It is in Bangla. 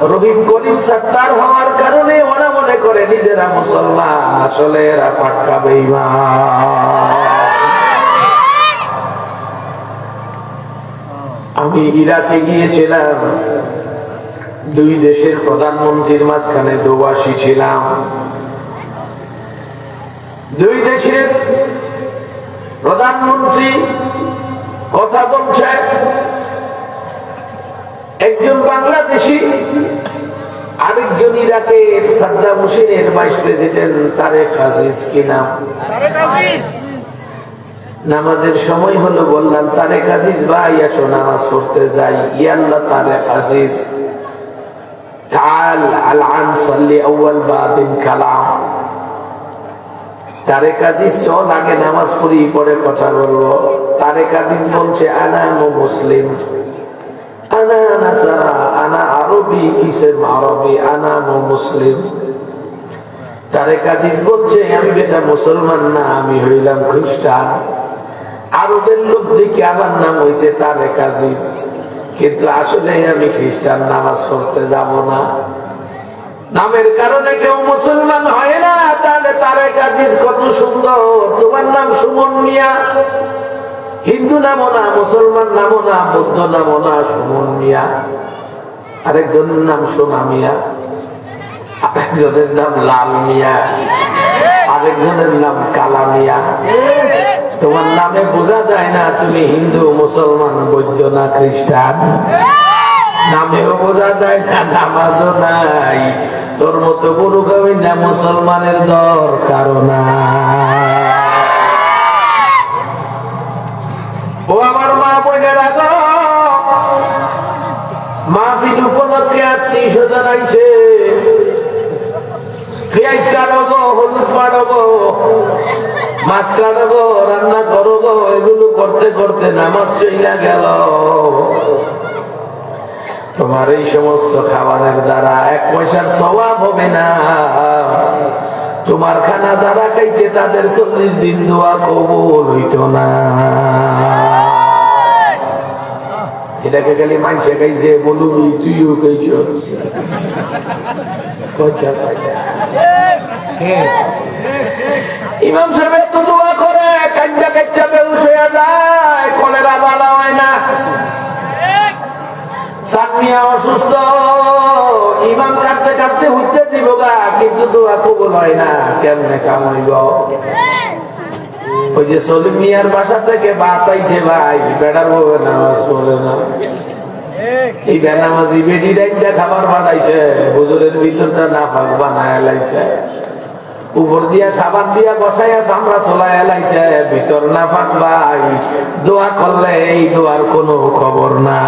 রহিম করিম হওয়ার কারণে ওরা মনে করে, নিজেরা মুসলমান, আসলে এরা আমি ইরাকে গিয়েছিলাম, দুই দেশের প্রধানমন্ত্রীর মাঝখানে দুবাসী ছিলাম। দুই দেশের প্রধানমন্ত্রী কথা বলছে একজন বাংলাদেশি আরেকজন ইরাকের সাদ্দাম হোসেনের ভাইস প্রেসিডেন্ট তারেক আজিজ কি নাম নামাজের সময় হলো বললাম তারেক আজিজ ভাই আসো নামাজ পড়তে যাই ইয়াল্লাহ তারেক আজিজ تعال العن صلي اول بعدين كلام তারেক আজিজ চল আগে নামাজ পড়ি পরে কথা বলবো তারেক আজিজ বলছে আনা মুসলিম বলছে আমি হইলাম খ্রিস্টান। আরবের লোক দেখে আমার নাম হয়েছে তারেক আজিজ কিন্তু আসলে আমি খ্রিস্টান, নামাজ পড়তে যাব না। নামের কারণে কেউ মুসলমান হয় না, তাহলে তারেক আজিজ কত সুন্দর। তোমার নাম সুমন মিয়া। হিন্দু নামও না, মুসলমান নামও না, বৌদ্ধ নামও না, সুমন মিয়া। আরেকজনের নাম সোনা মিয়া। আরেকজনের নাম লাল মিয়া। আরেকজনের নাম কালা মিয়া। তোমার নামে বোঝা যায় না তুমি হিন্দু, মুসলমান, বৌদ্ধ না খ্রিস্টান। নামেও বোঝা যায় না, নামাজও নাই। তোর মতো গরু না, মুসলমানের দরকার না মাহফিল উপলক্ষে আত্মীয় স্বজন পেঁয়াজ কাটো গো হলুদ মাছ কাটো গো রান্না এগুলো করতে করতে নামাজ চইলা গেল। তোমার এই সমস্ত খাবারের দ্বারা এক পয়সার স্বভাব হবে না। তোমার খানা যারা খাইছে, তাদের চল্লিশ দিন দোয়া কবুল হইত না। এটাকে খালি মাইসে খাইছে বলুবি তুইও খাইছ ইমাম সাহেব এত দোয়া করে কাঞ্জা কাঞ্জা বেউস হয়ে যায়, কলেরা বালা হয় না। সামিয়া অসুস্থ, ইমাম কাঁদতে কাঁদতে উঠতে দিব গা, কিন্তু দোয়া কবুল হয় না, কেমনে কাম হইব? ওই যে সলিম মিয়ার বাসা থেকে বাত আইছে ভাই বেড়ার বউ নামাজ পড়ে না। এই বেনামাজি বেডি ডাইনটা খাবার বানাইছে হুজুরের ভিতরটা না ফাঁক বানায় লাইছে উপর দিয়া সাবান দিয়া বসাইয়া চামড়া ভিতর না ফাঁক ভাই দোয়া করলে এই দোয়ার কোনো খবর না